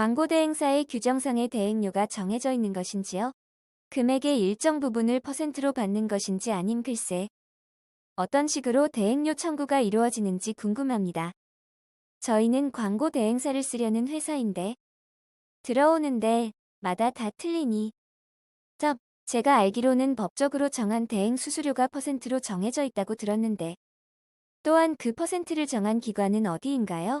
광고 대행사의 규정상의 대행료가 정해져 있는 것인지요? 금액의 일정 부분을 퍼센트로 받는 것인지 아님 글쎄. 어떤 식으로 대행료 청구가 이루어지는지 궁금합니다. 저희는 광고 대행사를 쓰려는 회사인데 들어오는데 마다 다 틀리니 접 제가 알기로는 법적으로 정한 대행 수수료가 퍼센트로 정해져 있다고 들었는데 또한 그 퍼센트를 정한 기관은 어디인가요?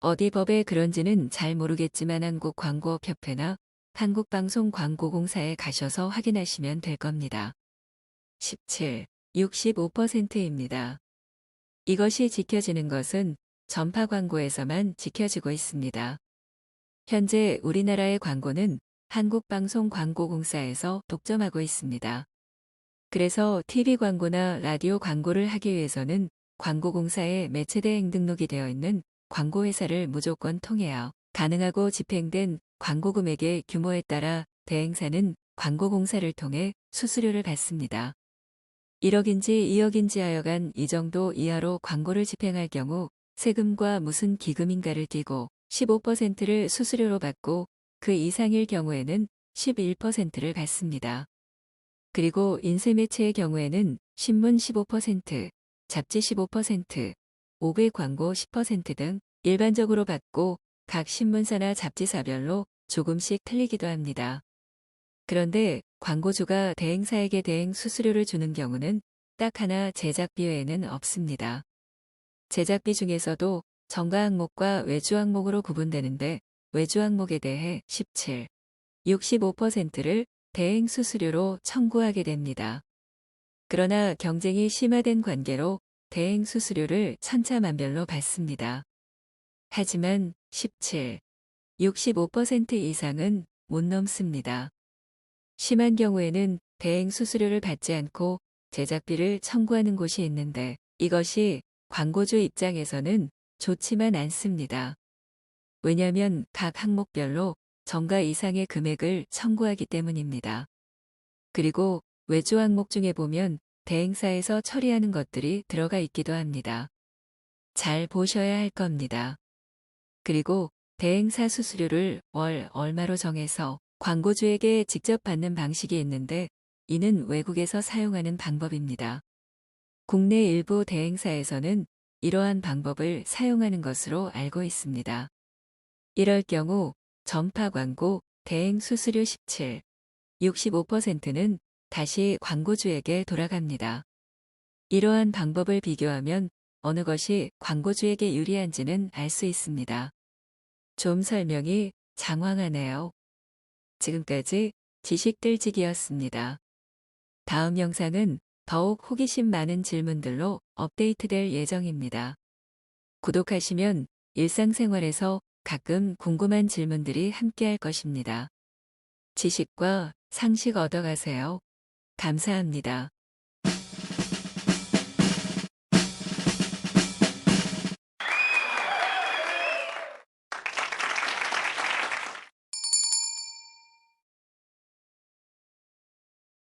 어디 법에 그런지는 잘 모르겠지만 한국 광고 협회나 한국방송 광고공사에 가셔서 확인하시면 될 겁니다. 17, 65%입니다. 이것이 지켜지는 것은 전파 광고에서만 지켜지고 있습니다. 현재 우리나라의 광고는 한국방송 광고공사에서 독점하고 있습니다. 그래서 TV 광고나 라디오 광고를 하기 위해서는 광고공사에 매체대행 등록이 되어 있는 광고회사를 무조건 통해야 가능하고 집행된 광고 금액의 규모에 따라 대행사는 광고공사를 통해 수수료를 받습니다. 1억인지 2억인지 하여간 이 정도 이하로 광고를 집행할 경우 세금과 무슨 기금인가를 띄고 15%를 수수료로 받고 그 이상일 경우에는 11%를 받습니다. 그리고 인쇄매체의 경우에는 신문 15%, 잡지 15%, 5배 광고 10%등 일반적으로 받고 각 신문사나 잡지사별로 조금씩 틀리기도 합니다. 그런데 광고주가 대행사에게 대행 수수료를 주는 경우는 딱 하나 제작비 외에는 없습니다. 제작비 중에서도 정가 항목과 외주 항목으로 구분되는데 외주 항목에 대해 17, 65%를 대행 수수료로 청구하게 됩니다. 그러나 경쟁이 심화된 관계로 대행 수수료를 천차만별로 받습니다. 하지만 17, 65% 이상은 못 넘습니다. 심한 경우에는 대행 수수료를 받지 않고 제작비를 청구하는 곳이 있는데 이것이 광고주 입장에서는 좋지만 않습니다. 왜냐하면 각 항목별로 정가 이상의 금액을 청구하기 때문입니다. 그리고 외주 항목 중에 보면 대행사에서 처리하는 것들이 들어가 있기도 합니다. 잘 보셔야 할 겁니다. 그리고 대행사 수수료를 월 얼마로 정해서 광고주에게 직접 받는 방식이 있는데 이는 외국에서 사용하는 방법입니다. 국내 일부 대행사에서는 이러한 방법을 사용하는 것으로 알고 있습니다. 이럴 경우 전파 광고 대행 수수료 17, 65%는 다시 광고주에게 돌아갑니다. 이러한 방법을 비교하면 어느 것이 광고주에게 유리한지는 알 수 있습니다. 좀 설명이 장황하네요. 지금까지 지식들지기였습니다. 다음 영상은 더욱 호기심 많은 질문들로 업데이트될 예정입니다. 구독하시면 일상생활에서 가끔 궁금한 질문들이 함께할 것입니다. 지식과 상식 얻어가세요. 감사합니다.